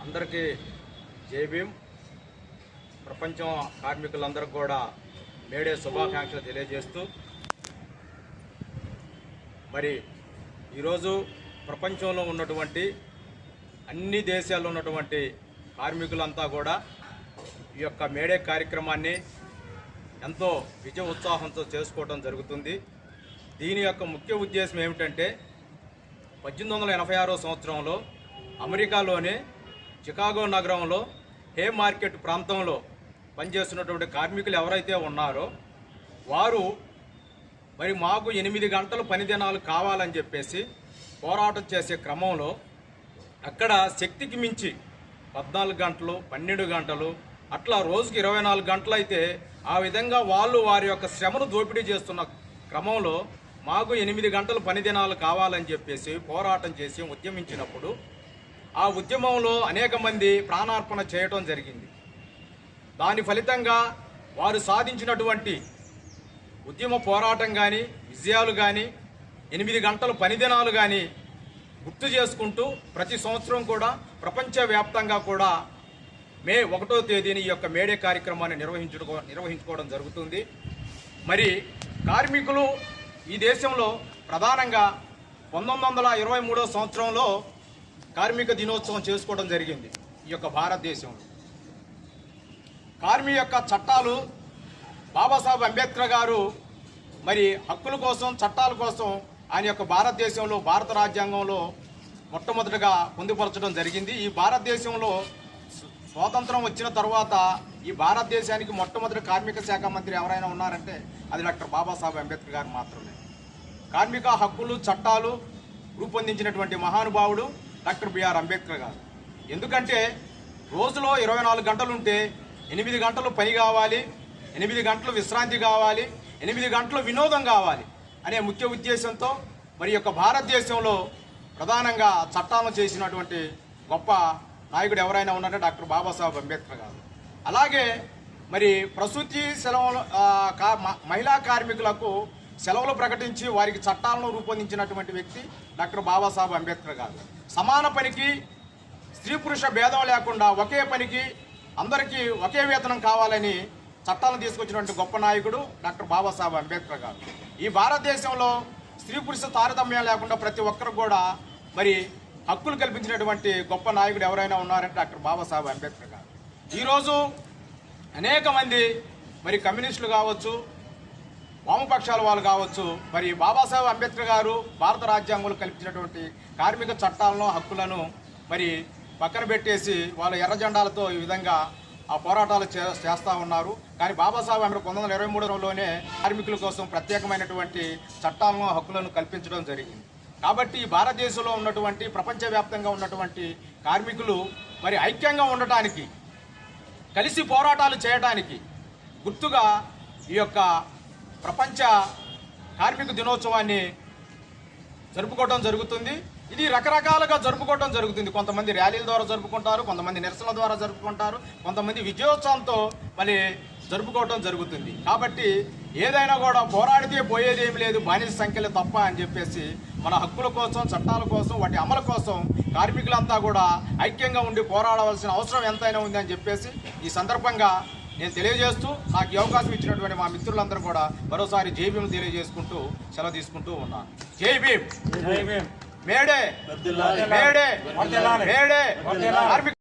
అందరికీ జై ప్రపంచం కార్మికులందరికీ కూడా మేడే శుభాకాంక్షలు తెలియజేస్తూ మరి ఈరోజు ప్రపంచంలో ఉన్నటువంటి అన్ని దేశాల్లో ఉన్నటువంటి కార్మికులంతా కూడా ఈ యొక్క మేడే కార్యక్రమాన్ని ఎంతో విజయ ఉత్సాహంతో చేసుకోవడం జరుగుతుంది. దీని యొక్క ముఖ్య ఉద్దేశం ఏమిటంటే పద్దెనిమిది వందల ఎనభై ఆరో సంవత్సరంలో అమెరికాలోని చికాగో నగరంలో హే మార్కెట్ ప్రాంతంలో పనిచేస్తున్నటువంటి కార్మికులు ఎవరైతే ఉన్నారో వారు మరి మాకు ఎనిమిది గంటలు పని దినాలు కావాలని చెప్పేసి పోరాటం చేసే క్రమంలో అక్కడ శక్తికి మించి పద్నాలుగు గంటలు పన్నెండు గంటలు అట్లా రోజుకి ఇరవై నాలుగు గంటలు అయితే ఆ విధంగా వాళ్ళు వారి యొక్క శ్రమను దోపిడీ చేస్తున్న క్రమంలో మాకు ఎనిమిది గంటలు పని దినాలు కావాలని చెప్పేసి పోరాటం చేసి ఉద్యమించినప్పుడు ఆ ఉద్యమంలో అనేక మంది ప్రాణార్పణ చేయటం జరిగింది. దాని ఫలితంగా వారు సాధించినటువంటి ఉద్యమ పోరాటం కానీ విజయాలు కానీ ఎనిమిది గంటల పనిదినాలు కానీ గుర్తు చేసుకుంటూ ప్రతి సంవత్సరం కూడా ప్రపంచవ్యాప్తంగా కూడా మే ఒకటో తేదీని ఈ యొక్క మేడే కార్యక్రమాన్ని నిర్వహించుకో నిర్వహించుకోవడం జరుగుతుంది. మరి కార్మికులు ఈ దేశంలో ప్రధానంగా పంతొమ్మిది వందల ఇరవై మూడో సంవత్సరంలో కార్మిక దినోత్సవం చేసుకోవడం జరిగింది ఈ యొక్క భారతదేశంలో. కార్మి యొక్క చట్టాలు బాబాసాహెబ్ అంబేద్కర్ గారు మరి హక్కుల కోసం చట్టాల కోసం ఆయన యొక్క భారతదేశంలో భారత రాజ్యాంగంలో మొట్టమొదటిగా పొందుపరచడం జరిగింది. ఈ భారతదేశంలో స్వాతంత్రం వచ్చిన తర్వాత ఈ భారతదేశానికి మొట్టమొదటి కార్మిక శాఖ మంత్రి ఎవరైనా ఉన్నారంటే అది డాక్టర్ బాబాసాహెబ్ అంబేద్కర్ గారు మాత్రమే. కార్మిక హక్కులు చట్టాలు రూపొందించినటువంటి మహానుభావుడు డాక్టర్ బిఆర్ అంబేద్కర్ గారు. ఎందుకంటే రోజులో ఇరవై నాలుగు గంటలు ఉంటే ఎనిమిది గంటలు పని కావాలి ఎనిమిది గంటలు విశ్రాంతి కావాలి ఎనిమిది గంటలు వినోదం కావాలి అనే ముఖ్య ఉద్దేశంతో మరి యొక్క భారతదేశంలో ప్రధానంగా చట్టాలను చేసినటువంటి గొప్ప నాయకుడు ఎవరైనా ఉన్నారంటే డాక్టర్ బాబాసాహెబ్ అంబేద్కర్ గారు. అలాగే మరి ప్రసూతి సెలవులు కా- మ- మహిళా కార్మికులకు సెలవులు ప్రకటించి వారికి చట్టాలను రూపొందించినటువంటి వ్యక్తి డాక్టర్ బాబాసాహెబ్ అంబేద్కర్ గారు. సమాన పనికి స్త్రీ పురుష భేదం లేకుండా ఒకే పనికి అందరికీ ఒకే వేతనం కావాలని చట్టాలను తీసుకొచ్చినటువంటి గొప్ప నాయకుడు డాక్టర్ బాబాసాహెబ్ అంబేద్కర్ గారు. ఈ భారతదేశంలో స్త్రీ పురుష తారతమ్యం లేకుండా ప్రతి ఒక్కరు కూడా మరి హక్కులు కల్పించినటువంటి గొప్ప నాయకుడు ఎవరైనా ఉన్నారంటే డాక్టర్ బాబాసాహెబ్ అంబేద్కర్ గారు. ఈరోజు అనేక మంది మరి కమ్యూనిస్టులు కావచ్చు వామపక్షాల వాళ్ళు కావచ్చు మరి బాబాసాహెబ్ అంబేద్కర్ గారు భారత రాజ్యాంగంలో కల్పించినటువంటి కార్మిక చట్టాలను హక్కులను మరి పక్కన పెట్టేసి వాళ్ళ ఎర్ర జెండాలతో ఈ విధంగా ఆ పోరాటాలు చే చేస్తూ ఉన్నారు. కానీ బాబాసాహెబ్ అంబేద్కర్ పంతొమ్మిది వందల ఇరవై మూడులోనే కార్మికుల కోసం ప్రత్యేకమైనటువంటి చట్టాలను హక్కులను కల్పించడం జరిగింది. కాబట్టి ఈ భారతదేశంలో ఉన్నటువంటి ప్రపంచవ్యాప్తంగా ఉన్నటువంటి కార్మికులు మరి ఐక్యంగా ఉండటానికి కలిసి పోరాటాలు చేయడానికి గుర్తుగా ఈ యొక్క ప్రపంచ కార్మిక దినోత్సవాన్ని జరుపుకోవడం జరుగుతుంది. ఇది రకరకాలుగా జరుపుకోవడం జరుగుతుంది. కొంతమంది ర్యాలీల ద్వారా జరుపుకుంటారు కొంతమంది నిరసనల ద్వారా జరుపుకుంటారు కొంతమంది విజయోత్సవంతో మళ్ళీ జరుపుకోవడం జరుగుతుంది. కాబట్టి ఏదైనా కూడా పోరాడితే పోయేది ఏమి లేదు బానిస సంఖ్యలు తప్ప అని చెప్పేసి మన హక్కుల కోసం చట్టాల కోసం వాటి అమలు కోసం కార్మికులంతా కూడా ఐక్యంగా ఉండి పోరాడవలసిన అవసరం ఎంతైనా ఉంది అని చెప్పేసి ఈ సందర్భంగా నేను తెలియజేస్తూ నాకు ఈ అవకాశం ఇచ్చినటువంటి మా మిత్రులందరూ కూడా మరోసారి జై భీమ్ తెలియజేసుకుంటూ సెలవు తీసుకుంటూ ఉన్నాను. జై భీమ్! మేడే మేడే మేడే కార్మిక